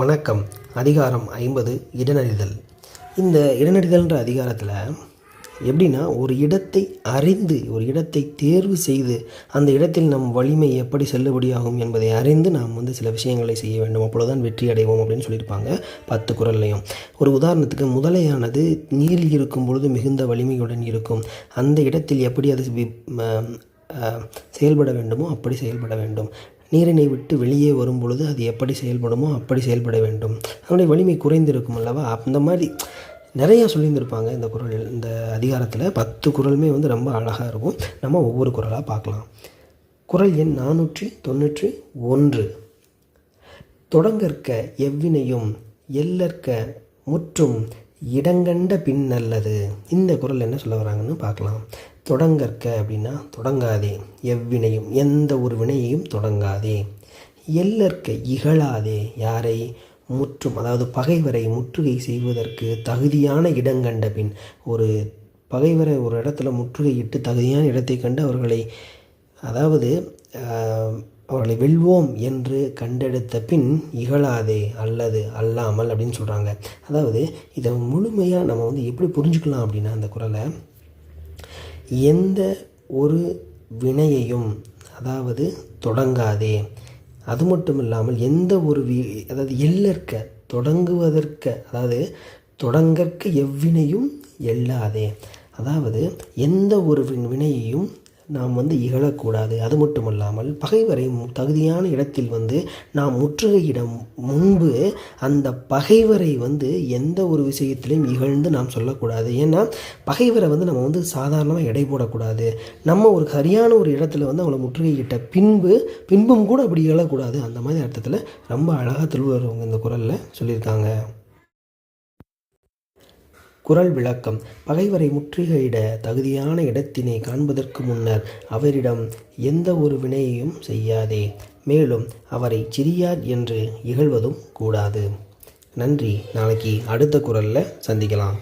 வணக்கம். அதிகாரம் ஐம்பது இடநறிதல் இந்த இடநறிதல்ன்ற அதிகாரத்தில் எப்படின்னா ஒரு இடத்தை அறிந்து ஒரு இடத்தை தேர்வு செய்து அந்த இடத்தில் நம் வலிமை எப்படி செல்லுபடியாகும் என்பதை அறிந்து நாம் வந்து சில விஷயங்களை செய்ய வேண்டும். அப்பொழுதுதான் வெற்றி அடைவோம் அப்படின்னு சொல்லியிருப்பாங்க பத்து குரல்லையும். ஒரு உதாரணத்துக்கு முதலையானது நீரில் இருக்கும் பொழுது மிகுந்த வலிமையுடன் இருக்கும். அந்த இடத்தில் எப்படி அது செயல்பட வேண்டுமோ அப்படி செயல்பட வேண்டும். நீரினை விட்டு வெளியே வரும் பொழுது அது எப்படி செயல்படுமோ அப்படி செயல்பட வேண்டும். அதனுடைய வலிமை குறைந்திருக்கும் அல்லவா? அந்த மாதிரி நிறையா சொல்லியிருந்திருப்பாங்க இந்த குரல் இந்த அதிகாரத்தில். பத்து குரலுமே வந்து ரொம்ப அழகாக இருக்கும். நம்ம ஒவ்வொரு குரலாக பார்க்கலாம். குரல் எண் நானூற்றி தொண்ணூற்றி ஒன்று. தொடங்கற்க எவ்வினையும் எல்லற்க முற்றும் இடங்கண்ட பின் நல்லது இந்த குரல் என்ன சொல்ல வராங்கன்னு பார்க்கலாம். தொடங்கற்க அப்படின்னா தொடங்காதே. எவ்வினையும் எந்த ஒரு வினையையும் தொடங்காதே. எல்லற்க இகழாதே. யாரை? முற்றும் அதாவது பகைவரை முற்றுகை செய்வதற்கு தகுதியான இடங்கண்ட பின் ஒரு பகைவரை ஒரு இடத்துல முற்றுகையிட்டு தகுதியான இடத்தை கண்டு அவர்களை அதாவது அவர்களை வெல்வோம் என்று கண்டெடுத்த பின் இகழாதே. அல்லது அல்லாமல் அப்படின்னு சொல்கிறாங்க அதாவது இதை முழுமையாக நம்ம வந்து எப்படி புரிஞ்சுக்கலாம் அப்படின்னா அந்த குரலை எந்த ஒரு வினையையும் அதாவது தொடங்காதே. அது மட்டும் இல்லாமல் எந்த ஒரு வி அதாவது எல்லற்க தொடங்குவதற்க அதாவது தொடங்கற்க எவ்வினையும் எள்ளாதே. அதாவது எந்த ஒரு வின் வினையையும் நாம் வந்து இகழக்கூடாது. அது மட்டுமல்லாமல் பகைவரை தகுதியான இடத்தில் வந்து நாம் முற்றுகையிடம் முன்பு அந்த பகைவரை வந்து எந்த ஒரு விஷயத்திலையும் இகழ்ந்து நாம் சொல்லக்கூடாது. ஏன்னா பகைவரை வந்து நம்ம வந்து சாதாரணமாக எடை போடக்கூடாது. நம்ம ஒரு சரியான ஒரு இடத்துல வந்து அவங்கள முற்றுகையிட்ட பின்பு பின்பும் கூட அப்படி இகழக்கூடாது. அந்த மாதிரி அர்த்தத்தில் ரொம்ப அழகாக திருவள்ளுவர் இந்த குரலில் சொல்லியிருக்காங்க. குரல் விளக்கம். பகைவரை முற்றுகையிட தகுதியான இடத்தினை காண்பதற்கு முன்னர் அவரிடம் எந்த ஒரு வினையையும் செய்யாதே. மேலும் அவரை சிறியார் என்று இகழ்வதும் கூடாது. நன்றி. நாளைக்கு அடுத்த குரலில் சந்திக்கலாம்.